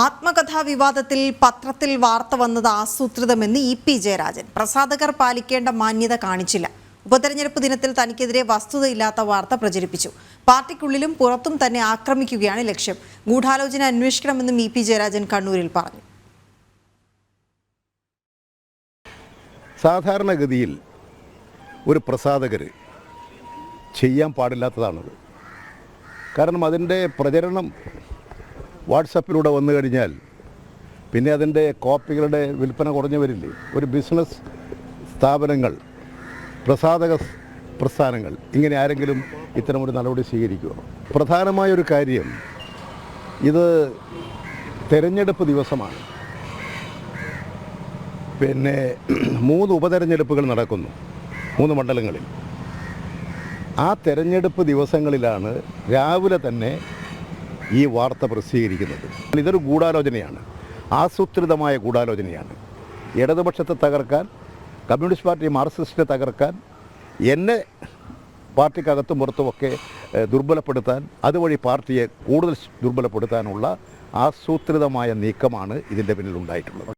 ആത്മകഥാ വിവാദത്തിൽ പത്രത്തിൽ വാർത്ത വന്നത് ആസൂത്രിതമെന്ന് ഇ പി ജയരാജൻ. പ്രസാധകർ പാലിക്കേണ്ട മാന്യത കാണിച്ചില്ല. ഉപതെരഞ്ഞെടുപ്പ് ദിനത്തിൽ തനിക്കെതിരെ വസ്തുതയില്ലാത്ത വാർത്ത പ്രചരിപ്പിച്ചു. പാർട്ടിക്കുള്ളിലും പുറത്തും തന്നെ ആക്രമിക്കുകയാണ് ലക്ഷ്യം. ഗൂഢാലോചന അന്വേഷിക്കണമെന്നും ഇ പി ജയരാജൻ കണ്ണൂരിൽ പറഞ്ഞു. സാധാരണഗതിയിൽ ഒരു പ്രസാധകർ ചെയ്യാൻ പാടില്ലാത്തതാണത്. കാരണം അതിന്റെ പ്രചരണം വാട്സപ്പിലൂടെ വന്നു കഴിഞ്ഞാൽ പിന്നെ അതിന്റെ കോപ്പികളുടെ വിൽപ്പന കുറഞ്ഞു വരില്ലേ? ഒരു ബിസിനസ് സ്ഥാപനങ്ങൾ പ്രസാധക പ്രസ്ഥാനങ്ങൾ ഇങ്ങനെ ആരെങ്കിലും ഇത്തരമൊരു നടപടി സ്വീകരിക്കുമോ പ്രധാനമായൊരു കാര്യം ഇത് തെരഞ്ഞെടുപ്പ് ദിവസമാണ്. പിന്നെ മൂന്ന് ഉപതെരഞ്ഞെടുപ്പുകൾ നടക്കുന്നു മൂന്ന് മണ്ഡലങ്ങളിൽ. ആ തെരഞ്ഞെടുപ്പ് ദിവസങ്ങളിലാണ് രാവിലെ തന്നെ ഈ വാർത്ത പ്രസിദ്ധീകരിക്കുന്നത്. ഇതൊരു ഗൂഢാലോചനയാണ്. ആസൂത്രിതമായ ഗൂഢാലോചനയാണ്. ഇടതുപക്ഷത്തെ തകർക്കാൻ കമ്മ്യൂണിസ്റ്റ് പാർട്ടി മാർക്സിസ്റ്റിനെ തകർക്കാൻ എന്നെ പാർട്ടിക്കകത്തും പുറത്തുമൊക്കെ ദുർബലപ്പെടുത്താൻ അതുവഴി പാർട്ടിയെ കൂടുതൽ ദുർബലപ്പെടുത്താനുള്ള ആസൂത്രിതമായ നീക്കമാണ് ഇതിന്റെ പിന്നിൽ ഉണ്ടായിട്ടുള്ളത്.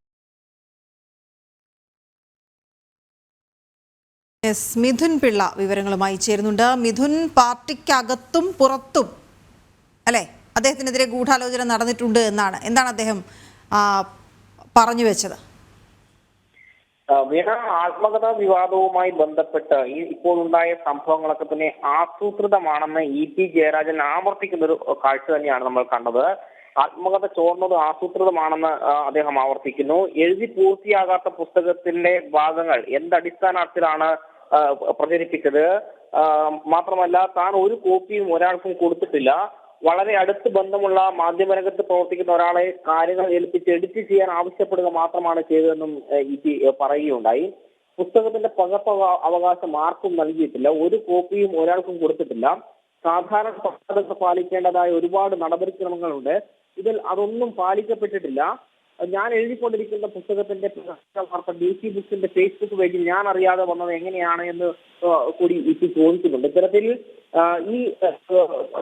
എസ് മിഥുൻ പിള്ള വിവരങ്ങളുമായി ചേരുന്നുണ്ട്. മിഥുൻ പാർട്ടിക്കകത്തും പുറത്തും അല്ലെ? അദ്ദേഹത്തിനെതിരെ ഗൂഢാലോചന നടന്നിട്ടുണ്ട് എന്നാണ്. എന്താണ് അദ്ദേഹം പറഞ്ഞു വെച്ചത്? വീണ ആത്മകഥാ വിവാദവുമായി ബന്ധപ്പെട്ട് ഈ ഇപ്പോൾ ഉണ്ടായ സംഭവങ്ങളൊക്കെ തന്നെ ആസൂത്രിതമാണെന്ന് ഇ പി ജയരാജൻ ആവർത്തിക്കുന്ന ഒരു കാഴ്ച തന്നെയാണ് നമ്മൾ കണ്ടത്. ആത്മകഥ ചോർന്നത് ആസൂത്രിതമാണെന്ന് അദ്ദേഹം ആവർത്തിക്കുന്നു. എഴുതി പൂർത്തിയാകാത്ത പുസ്തകത്തിന്റെ ഭാഗങ്ങൾ എന്തടിസ്ഥാനത്തിലാണ് പ്രചരിപ്പിച്ചത്? മാത്രമല്ല താൻ ഒരു കോപ്പിയും ഒരാൾക്കും കൊടുത്തിട്ടില്ല. വളരെ അടുത്ത് ബന്ധമുള്ള മാധ്യമരംഗത്ത് പ്രവർത്തിക്കുന്ന ഒരാളെ കാര്യങ്ങൾ ഏൽപ്പിച്ച് എഡിറ്റ് ചെയ്യാൻ ആവശ്യപ്പെടുക മാത്രമാണ് ചെയ്തതെന്നും ഇ ടി പറയുകയുണ്ടായി. പുസ്തകത്തിന്റെ പകർപ്പ് അവകാശം ആർക്കും നൽകിയിട്ടില്ല. ഒരു കോപ്പിയും ഒരാൾക്കും കൊടുത്തിട്ടില്ല. സാധാരണ പാലിക്കേണ്ടതായ ഒരുപാട് നടപടിക്രമങ്ങളുണ്ട്. ഇതിൽ അതൊന്നും പാലിക്കപ്പെട്ടിട്ടില്ല. ഞാൻ എഴുതിക്കൊണ്ടിരിക്കുന്ന പുസ്തകത്തിന്റെ വാർത്ത ഡി സി ബുക്സിന്റെ ഫേസ്ബുക്ക് പേജിൽ ഞാൻ അറിയാതെ വന്നത് എങ്ങനെയാണ് എന്ന് കൂടി ഇപ്പം ചോദിക്കുന്നുണ്ട്. ഇത്തരത്തിൽ ഈ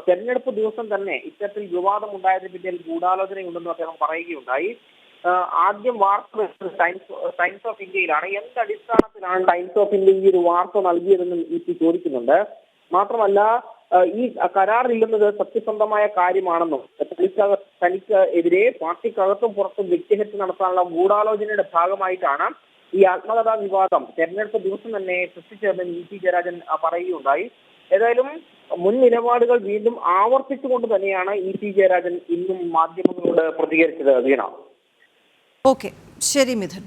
തെരഞ്ഞെടുപ്പ് ദിവസം തന്നെ ഇത്തരത്തിൽ വിവാദം ഉണ്ടായതിന് പിന്നിൽ ഗൂഢാലോചനയുണ്ടെന്ന് അദ്ദേഹം പറയുകയുണ്ടായി. ആദ്യം വാർത്ത ടൈംസ് ടൈംസ് ഓഫ് ഇന്ത്യയിലാണ്. എന്ത് അടിസ്ഥാനത്തിലാണ് ടൈംസ് ഓഫ് ഇന്ത്യ ഈ ഒരു വാർത്ത നൽകിയതെന്നും ഇ പി ചോദിക്കുന്നുണ്ട്. മാത്രമല്ല ഈ കരാറില്ലെന്നത് സത്യസന്ധമായ കാര്യമാണെന്നും തനിക്ക് തനിക്ക് എതിരെ പാർട്ടിക്കകത്തും പുറത്തും വ്യക്തിഹത്യ നടത്താനുള്ള ഗൂഢാലോചനയുടെ ഭാഗമായിട്ടാണ് ഈ ആത്മകഥാ വിവാദം തെരഞ്ഞെടുപ്പ് ദിവസം തന്നെ സൃഷ്ടിച്ചതെന്ന് ഇ പി ജയരാജൻ പറയുകയുണ്ടായി. ഏതായാലും മുൻ നിലപാടുകൾ വീണ്ടും ആവർത്തിച്ചുകൊണ്ട് തന്നെയാണ് ഇ പി ജയരാജൻ ഇന്നും മാധ്യമങ്ങളോട് പ്രതികരിച്ചത് വീണ. ഓക്കെ. ശരി മിഥുൻ.